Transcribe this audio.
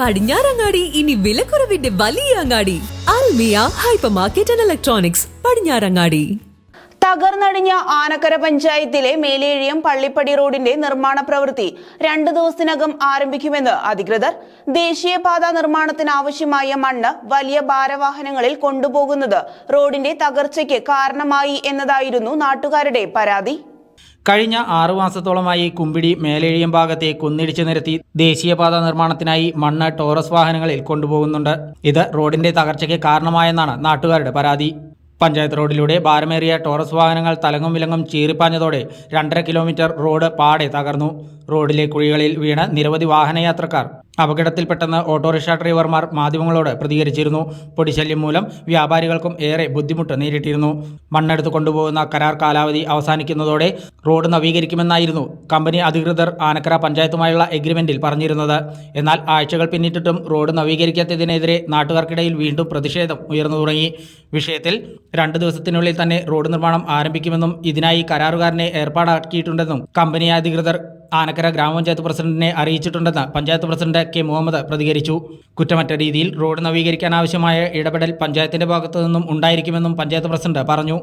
പടിഞ്ഞാറങ്ങാടി ഇനി വിലക്കുറവിന്റെ വലിയ അങ്ങാടി. Almiya hypermarket and electronics Padinjarangadi. തകർന്നടിഞ്ഞ Anakkara പഞ്ചായത്തിലെ മേലേഴിയം പള്ളിപ്പടി റോഡിന്റെ നിർമ്മാണ പ്രവൃത്തി രണ്ടു ദിവസത്തിനകം ആരംഭിക്കുമെന്ന് അധികൃതർ. ദേശീയപാത നിർമ്മാണത്തിന് ആവശ്യമായ മണ്ണ് വലിയ ഭാരവാഹനങ്ങളിൽ കൊണ്ടുപോകുന്നത് റോഡിന്റെ തകർച്ചയ്ക്ക് കാരണമായി എന്നതായിരുന്നു നാട്ടുകാരുടെ പരാതി. കഴിഞ്ഞ ആറു മാസത്തോളമായി കുമ്പിടി മേലേഴിയം ഭാഗത്തെ കുന്നിടിച്ചു നിരത്തി ദേശീയപാത നിർമ്മാണത്തിനായി മണ്ണ് ടോറസ് വാഹനങ്ങളിൽ കൊണ്ടുപോകുന്നുണ്ട്. ഇത് റോഡിന്റെ തകർച്ചയ്ക്ക് കാരണമായെന്നാണ് നാട്ടുകാരുടെ പരാതി. പഞ്ചായത്ത് റോഡിലൂടെ ഭാരമേറിയ ടോറസ് വാഹനങ്ങൾ തലങ്ങും വിലങ്ങും ചീറിപ്പാഞ്ഞതോടെ രണ്ടര കിലോമീറ്റർ റോഡ് പാടെ തകർന്നു. റോഡിലെ കുഴികളിൽ വീണ് നിരവധി വാഹനയാത്രക്കാർ അപകടത്തിൽപ്പെട്ടെന്ന് ഓട്ടോറിക്ഷ ഡ്രൈവർമാർ മാധ്യമങ്ങളോട് പ്രതികരിച്ചിരുന്നു. പൊടിശല്യം മൂലം വ്യാപാരികൾക്കും ഏറെ ബുദ്ധിമുട്ട് നേരിട്ടിരുന്നു. മണ്ണെടുത്ത് കൊണ്ടുപോകുന്ന കരാർ കാലാവധി അവസാനിക്കുന്നതോടെ റോഡ് നവീകരിക്കുമെന്നായിരുന്നു കമ്പനി അധികൃതർ ആനക്കര പഞ്ചായത്തുമായുള്ള എഗ്രിമെന്റിൽ പറഞ്ഞിരുന്നത്. എന്നാൽ ആഴ്ചകൾ പിന്നിട്ടിട്ടും റോഡ് നവീകരിക്കാത്തതിനെതിരെ നാട്ടുകാർക്കിടയിൽ വീണ്ടും പ്രതിഷേധം ഉയർന്നു തുടങ്ങി. വിഷയത്തിൽ രണ്ട് ദിവസത്തിനുള്ളിൽ തന്നെ റോഡ് നിർമ്മാണം ആരംഭിക്കുമെന്നും ഇതിനായി കരാറുകാരനെ ഏർപ്പാടാക്കിയിട്ടുണ്ടെന്നും കമ്പനി അധികൃതർ ആനക്കര ഗ്രാമപഞ്ചായത്ത് പ്രസിഡന്റിനെ അറിയിച്ചിട്ടുണ്ടെന്ന് പഞ്ചായത്ത് പ്രസിഡന്റ് കെ മുഹമ്മദ് പ്രതികരിച്ചു. കുറ്റമറ്റ രീതിയിൽ റോഡ് നവീകരിക്കാൻ ആവശ്യമായ ഇടപെടൽ പഞ്ചായത്തിന്റെ ഭാഗത്തു നിന്നും ഉണ്ടായിരിക്കുമെന്നും പഞ്ചായത്ത് പ്രസിഡന്റ് പറഞ്ഞു.